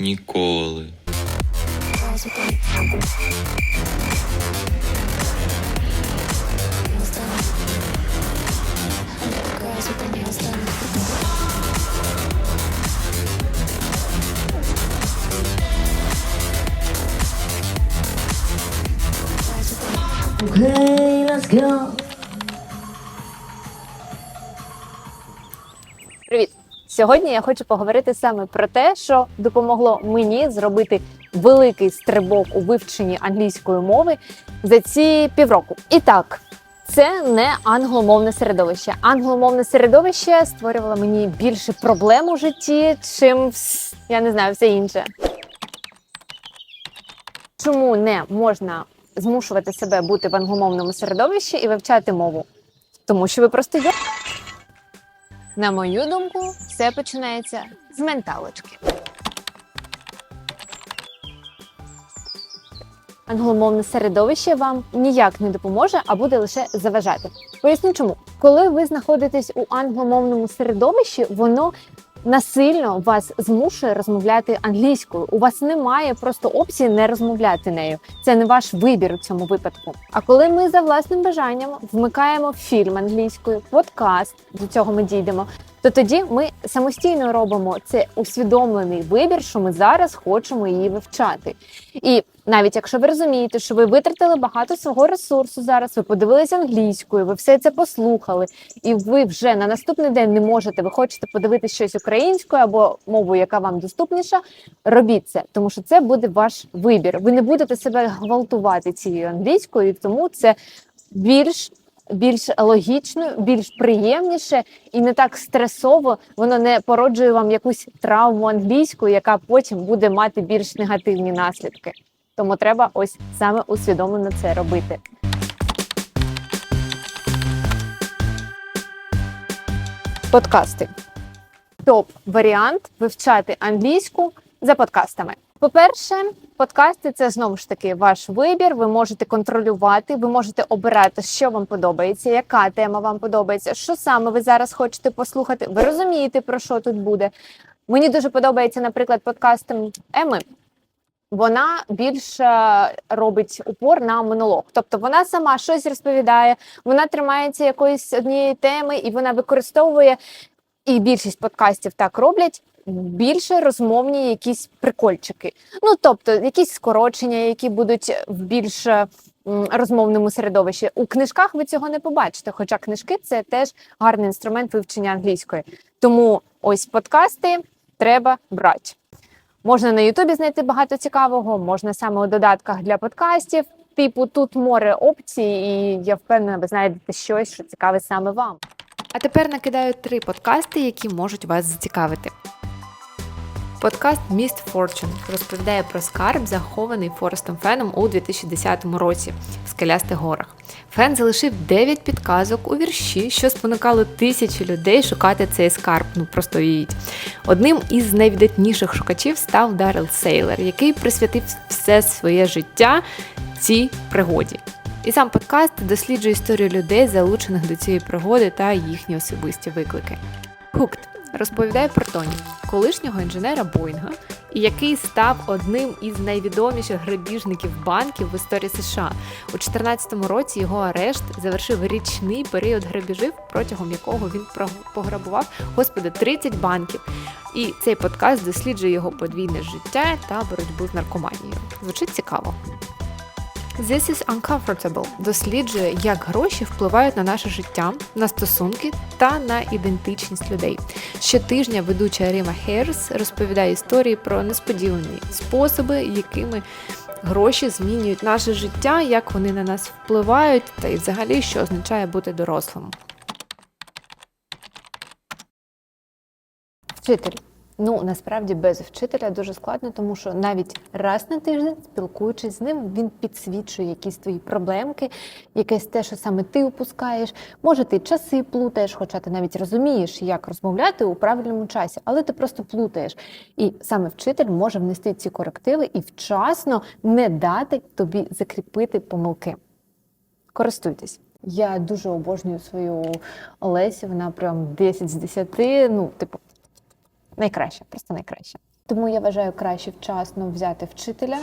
ніколи. Okay, let's go. Сьогодні я хочу поговорити саме про те, що допомогло мені зробити великий стрибок у вивченні англійської мови за ці півроку. І так, це не англомовне середовище. Англомовне середовище створювало мені більше проблем у житті, чим я не знаю, все інше. Чому не можна змушувати себе бути в англомовному середовищі і вивчати мову? Тому що ви просто є. На мою думку, все починається з менталочки. Англомовне середовище вам ніяк не допоможе, а буде лише заважати. Поясню чому. Коли ви знаходитесь у англомовному середовищі, воно насильно вас змушує розмовляти англійською. У вас немає просто опції не розмовляти нею. Це не ваш вибір у цьому випадку. А коли ми за власним бажанням вмикаємо фільм англійською, подкаст, до цього ми дійдемо, то тоді ми самостійно робимо це усвідомлений вибір, що ми зараз хочемо її вивчати. І навіть якщо ви розумієте, що ви витратили багато свого ресурсу зараз, ви подивилися англійською, ви все це послухали, і ви вже на наступний день не можете, ви хочете подивитися щось українською або мовою, яка вам доступніша, робіть це, тому що це буде ваш вибір. Ви не будете себе гвалтувати цією англійською, і тому це більш більш логічно, більш приємніше і не так стресово. Воно не породжує вам якусь травму англійську, яка потім буде мати більш негативні наслідки. Тому треба ось саме усвідомлено це робити. Подкасти. Топ-варіант вивчати англійську за подкастами. По-перше, подкасти це знову ж таки ваш вибір. Ви можете контролювати, ви можете обирати, що вам подобається, яка тема вам подобається, що саме ви зараз хочете послухати. Ви розумієте, про що тут буде. Мені дуже подобається, наприклад, подкаст Еми. Вона більше робить упор на монолог. Тобто вона сама щось розповідає, вона тримається якоїсь однієї теми і вона використовує, і більшість подкастів так роблять. Більше розмовні якісь прикольчики. Ну тобто, якісь скорочення, які будуть в більш розмовному середовищі. У книжках ви цього не побачите, хоча книжки це теж гарний інструмент вивчення англійської. Тому ось подкасти треба брати. Можна на Ютубі знайти багато цікавого, можна саме у додатках для подкастів. Типу, тут море опцій, і я впевнена, ви знайдете щось, що цікаве саме вам. А тепер накидаю три подкасти, які можуть вас зацікавити. Подкаст Mist Fortune розповідає про скарб, захований Форестом Феном у 2010 році в скелястих горах. Фен залишив 9 підказок у вірші, що спонукало тисячі людей шукати цей скарб. Ну просто уявіть. Одним із найвидатніших шукачів став Даррел Сейлер, який присвятив все своє життя цій пригоді. І сам подкаст досліджує історію людей, залучених до цієї пригоди та їхні особисті виклики. Hooked розповідає про Тоні, колишнього інженера Боїнга, який став одним із найвідоміших грабіжників банків в історії США. У 2014 році його арешт завершив річний період грабіжів, протягом якого він пограбував господи 30 банків. І цей подкаст досліджує його подвійне життя та боротьбу з наркоманією. Звучить цікаво. This is Uncomfortable досліджує, як гроші впливають на наше життя, на стосунки та на ідентичність людей. Щотижня ведуча Ріма Херс розповідає історії про несподівані способи, якими гроші змінюють наше життя, як вони на нас впливають, та й взагалі що означає бути дорослим. Вчитель. Ну насправді без вчителя дуже складно, тому що навіть раз на тиждень, спілкуючись з ним, він підсвічує якісь твої проблемки, якесь те, що саме ти упускаєш. Може, ти часи плутаєш, хоча ти навіть розумієш, як розмовляти у правильному часі, але ти просто плутаєш. І саме вчитель може внести ці корективи і вчасно не дати тобі закріпити помилки. Користуйтесь. Я дуже обожнюю свою Олесю. Вона прям 10 з 10. Ну, типу, найкраща, просто найкраща. Тому я вважаю краще вчасно взяти вчителя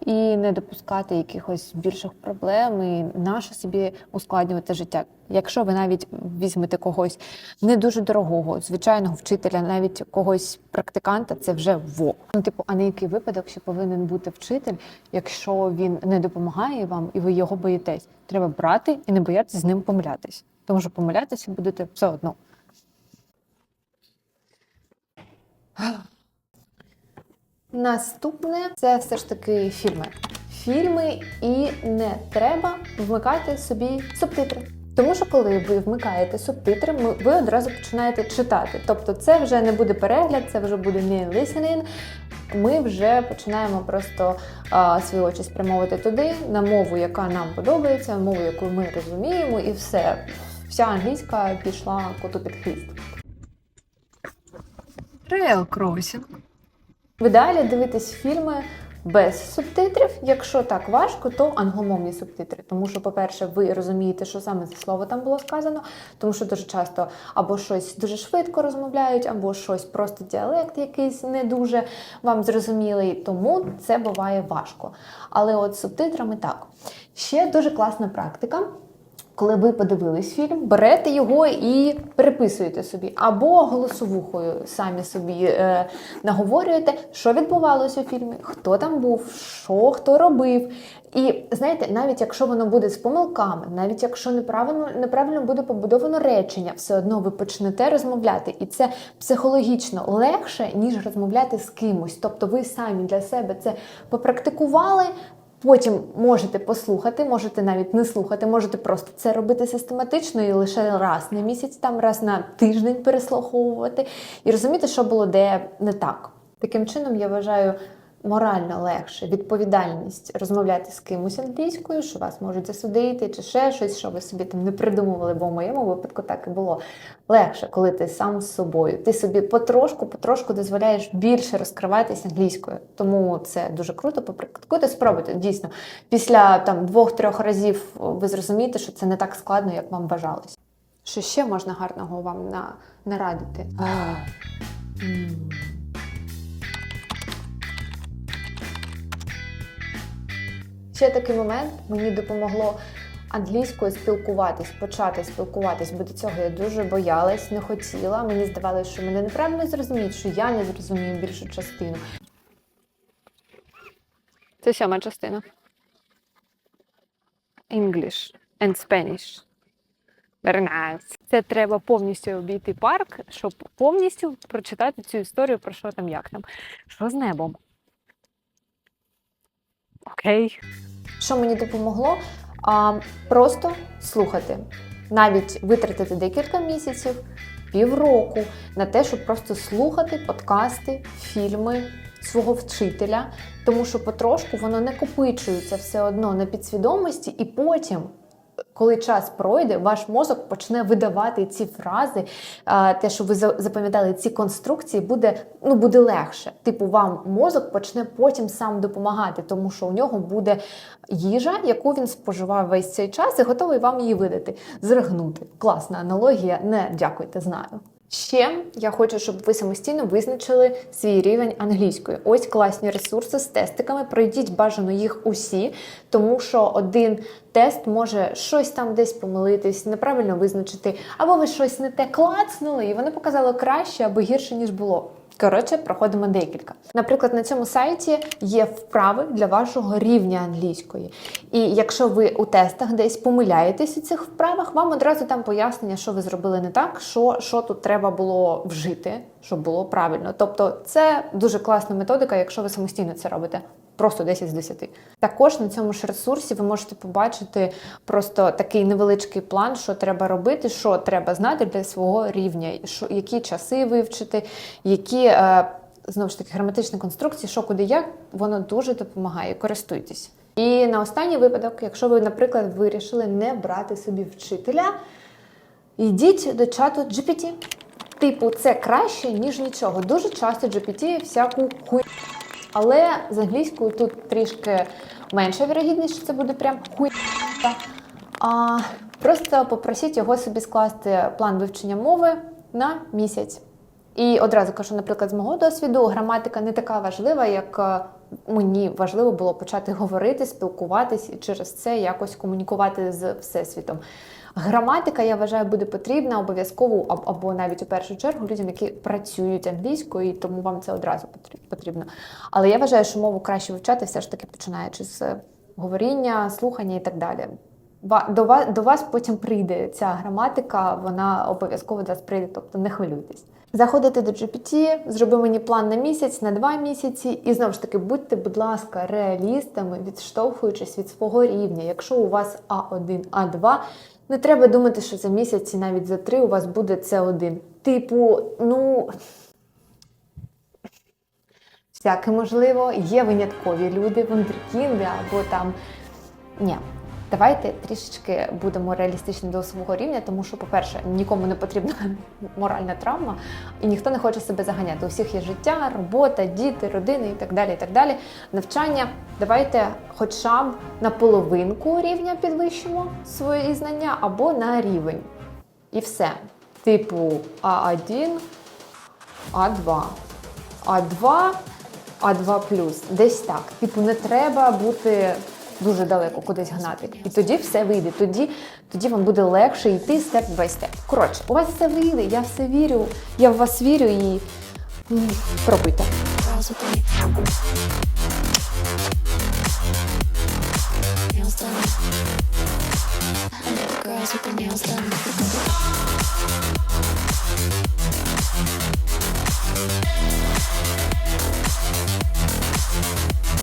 і не допускати якихось більших проблем і наше собі ускладнювати життя. Якщо ви навіть візьмете когось не дуже дорогого, звичайного вчителя, навіть когось практиканта, це вже во. Ну, типу, а на який випадок ще повинен бути вчитель, якщо він не допомагає вам і ви його боїтесь? Треба брати і не боятися з ним помилятись, тому що помилятися будете все одно. Наступне це все ж таки фільми. Фільми і не треба вмикати собі субтитри. Тому що коли ви вмикаєте субтитри, ви одразу починаєте читати. Тобто це вже не буде перегляд, це вже буде не listening. Ми вже починаємо просто а, свої очі спрямовувати туди, на мову, яка нам подобається, мову, яку ми розуміємо, і все. Вся англійська пішла коту під хвіст. Реал Crossing. В ідеалі дивитись фільми без субтитрів. Якщо так важко, то англомовні субтитри. Тому що, по-перше, ви розумієте, що саме за слово там було сказано, тому що дуже часто або щось дуже швидко розмовляють, або щось просто діалект якийсь не дуже вам зрозумілий. Тому це буває важко. Але от з субтитрами так. Ще дуже класна практика. Коли ви подивились фільм, берете його і переписуєте собі, або голосовухою самі собі е, наговорюєте, що відбувалося у фільмі, хто там був, що хто робив. І знаєте, навіть якщо воно буде з помилками, навіть якщо неправильно неправильно буде побудовано речення, все одно ви почнете розмовляти, і це психологічно легше ніж розмовляти з кимось. Тобто, ви самі для себе це попрактикували. Потім можете послухати, можете навіть не слухати, можете просто це робити систематично і лише раз на місяць, там раз на тиждень переслуховувати і розуміти, що було де не так. Таким чином, я вважаю морально легше відповідальність розмовляти з кимось англійською, що вас можуть засудити, чи ще щось, що ви собі там не придумували, бо в моєму випадку так і було. Легше, коли ти сам з собою. Ти собі потрошку, потрошку дозволяєш більше розкриватися англійською. Тому це дуже круто. Попрактикуйте, спробуйте. Дійсно, після там двох-трьох разів ви зрозумієте, що це не так складно, як вам бажалось. Що ще можна гарного вам на, нарадити? Ще такий момент мені допомогло англійською спілкуватись, почати спілкуватись, бо до цього я дуже боялась, не хотіла. Мені здавалося, що мене неправильно зрозуміють, що я не зрозумію більшу частину. Це сьома частина. English and Spanish. Very nice. Це треба повністю обійти парк, щоб повністю прочитати цю історію про що там, як там. Що з небом? Окей. Що мені допомогло? А, просто слухати. Навіть витратити декілька місяців, півроку на те, щоб просто слухати подкасти, фільми свого вчителя, тому що потрошку воно накопичується все одно на підсвідомості, і потім. Коли час пройде, ваш мозок почне видавати ці фрази, те, що ви запам'ятали ці конструкції, буде ну буде легше. Типу, вам мозок почне потім сам допомагати, тому що у нього буде їжа, яку він споживав весь цей час, і готовий вам її видати, зригнути. Класна аналогія. Не дякуйте, знаю. Ще я хочу, щоб ви самостійно визначили свій рівень англійської. Ось класні ресурси з тестиками. Пройдіть бажано їх усі, тому що один тест може щось там десь помилитись, неправильно визначити, або ви щось не те клацнули, і воно показало краще або гірше, ніж було. Коротше, проходимо декілька. Наприклад, на цьому сайті є вправи для вашого рівня англійської. І якщо ви у тестах десь помиляєтесь у цих вправах, вам одразу там пояснення, що ви зробили не так, що, що тут треба було вжити, щоб було правильно. Тобто, це дуже класна методика, якщо ви самостійно це робите. Просто 10 з 10. Також на цьому ж ресурсі ви можете побачити просто такий невеличкий план, що треба робити, що треба знати для свого рівня, які часи вивчити, які е, знову ж таки граматичні конструкції, що куди як, воно дуже допомагає. Користуйтесь. І на останній випадок, якщо ви, наприклад, вирішили не брати собі вчителя, йдіть до чату GPT. Типу, це краще, ніж нічого. Дуже часто GPT всяку хуй. Але з англійською тут трішки менша вірогідність, що це буде прям хуй. А, просто попросіть його собі скласти план вивчення мови на місяць. І одразу кажу, наприклад, з мого досвіду граматика не така важлива, як е, мені важливо було почати говорити, спілкуватись і через це якось комунікувати з всесвітом. Граматика, я вважаю, буде потрібна обов'язково або навіть у першу чергу людям, які працюють англійською, і тому вам це одразу потрібно. Але я вважаю, що мову краще вивчати все ж таки починаючи з е, говоріння, слухання і так далі. До вас, до вас потім прийде ця граматика, вона обов'язково до вас прийде, тобто не хвилюйтесь. Заходите до GPT, зроби мені план на місяць, на два місяці, і знову ж таки будьте, будь ласка, реалістами, відштовхуючись від свого рівня. Якщо у вас А1, А2, не треба думати, що за місяць і навіть за три у вас буде це один. Типу, ну. Всяке можливо, є виняткові люди, вундеркінди або там. Ні. Давайте трішечки будемо реалістичні до свого рівня, тому що, по-перше, нікому не потрібна моральна травма, і ніхто не хоче себе заганяти. У всіх є життя, робота, діти, родини і так далі. і так далі. Навчання. Давайте хоча б на половинку рівня підвищимо свої знання або на рівень. І все. Типу А1, А2. А2, А2 десь так. Типу, не треба бути дуже далеко кудись гнати. І тоді все вийде. Тоді тоді вам буде легше йти степ бай степ. Коротше, у вас все вийде, я все вірю, я в вас вірю і ну, пробуйте.